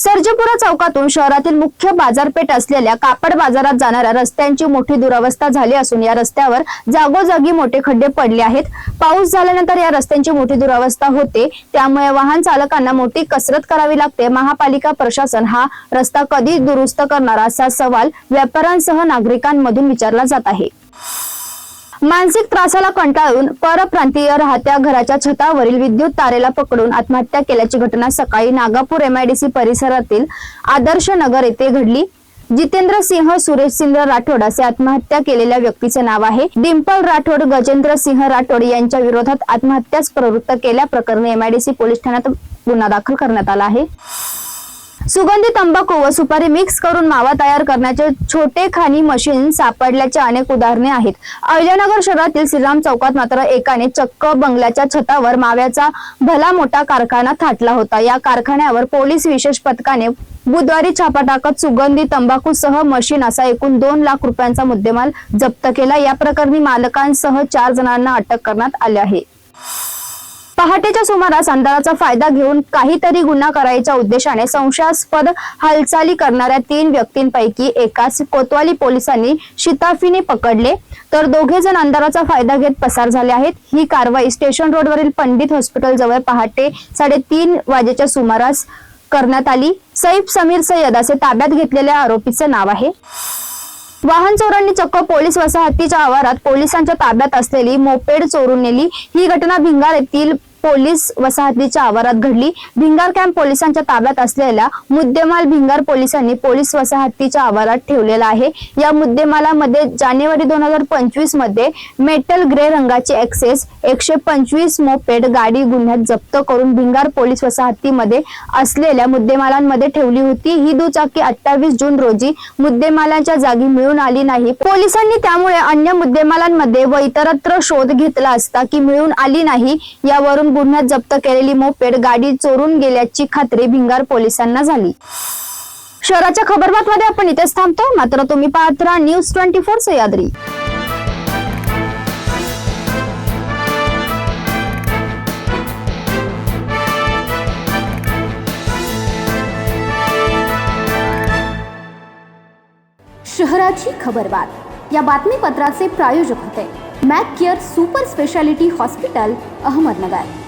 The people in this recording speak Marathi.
सर्जपुरा चौकातून शहरातील मुख्य बाजारपेठ असलेल्या कापड बाजारात जाणाऱ्या रस्त्यांची मोठी दुरावस्था झाली असून या रस्त्यावर जागोजागी मोठे खड्डे पडले आहेत. पाऊस झाल्यानंतर या रस्त्यांची मोठी दुरावस्था होते. त्यामुळे वाहन चालकांना मोठी कसरत करावी लागते. महापालिका प्रशासन हा रस्ता कधी दुरुस्त करणार असा सवाल व्यापाऱ्यांसह नागरिकांमधून विचारला जात आहे. मानसिक त्रासाला कंटाळून परप्रांतीय राहत्या घराच्या छतावरील विद्युत तारेला पकडून आत्महत्या केल्याची घटना सकाळी नागापूर एमआयडीसी परिसरातील आदर्श नगर येथे घडली. जितेंद्र सिंह सुरेश सिंह राठोड असे आत्महत्या केलेल्या व्यक्तीचे नाव आहे. डिंपल राठोड गजेंद्र सिंह राठोड यांच्या विरोधात आत्महत्यास प्रवृत्त केल्या प्रकरणी एमआयडीसी पोलीस ठाण्यात गुन्हा दाखल करण्यात आला आहे. सुगंधी तंबाखू व सुपारी मिक्स करून मावा तयार करण्याचे छोटे खाणी मशीन सापडल्याचे अनेक उदाहरणे आहेत. अहिल्यानगर शहरातील श्रीराम चौकात मात्र एकाने चक्क बंगल्याच्या छतावर माव्याचा भला मोठा कारखाना थाटला होता. या कारखान्यावर पोलीस विशेष पथकाने बुधवारी छापा टाकत सुगंधी तंबाखूसह मशीन असा एकूण दोन लाख रुपयांचा मुद्देमाल जप्त केला. या प्रकरणी मालकांसह चार जणांना अटक करण्यात आले आहे. पहाटेच्या सुमारास अंधाराचा फायदा घेऊन काहीतरी गुन्हा करायच्या उद्देशाने संशयास्पद हालचाली करणाऱ्या तीन व्यक्तींपैकी एकास कोतवाली पोलिसांनी शिताफीने पकडले. तर दोघे जण अंधाराचा फायदा घेत पसार झाले आहेत. ही कारवाई स्टेशन रोडवरील पंडित हॉस्पिटल जवळ पहाटे साडेतीन वाजेच्या सुमारास करण्यात आली. सैफ समीर सय्यद असे ताब्यात घेतलेल्या आरोपीचे नाव आहे. वाहन चोरांनी चक्क पोलीस वसाहतीच्या आवारात पोलिसांच्या ताब्यात असलेली मोपेड चोरून नेली. ही घटना भिंगार येथील पोलीस वसाहतीच्या आवारात घडली. भिंगार कॅम्प पोलिसांच्या ताब्यात असलेला मुद्देमाल भिंगार पोलिसांनी पोलीस वसाहतीच्या आवारात ठेवलेला आहे. या मुद्देमालामध्ये जानेवारी दोन हजार पंचवीसमध्ये मेटल ग्रे रंगाची एक्सेस एकशे पंचवीस मोपेड गाडी गुन्ह्यात जप्त करून भिंगार पोलीस वसाहतीमध्ये असलेल्या मुद्देमालांमध्ये ठेवली होती. ही दुचाकी अठ्ठावीस जून रोजी मुद्देमालांच्या जागी मिळून आली नाही. पोलिसांनी त्यामुळे अन्य मुद्देमालांमध्ये व इतरत्र शोध घेतला असता की मिळून आली नाही यावरून गुन्ह्यात जप्त केलेली मोपेड गाडी चोरून गेल्याची खात्री भिंगार पोलिसांना झाली. शहराच्या खबरबातमध्ये आपण इथेच थांबतो. मात्र तुम्ही पाहत राहा न्यूज ट्वेंटी फोर सह्याद्री. शहराची खबरबात. या बातमीपत्राचे प्रायोजक होते. Mac care super speciality hospital Ahmednagar.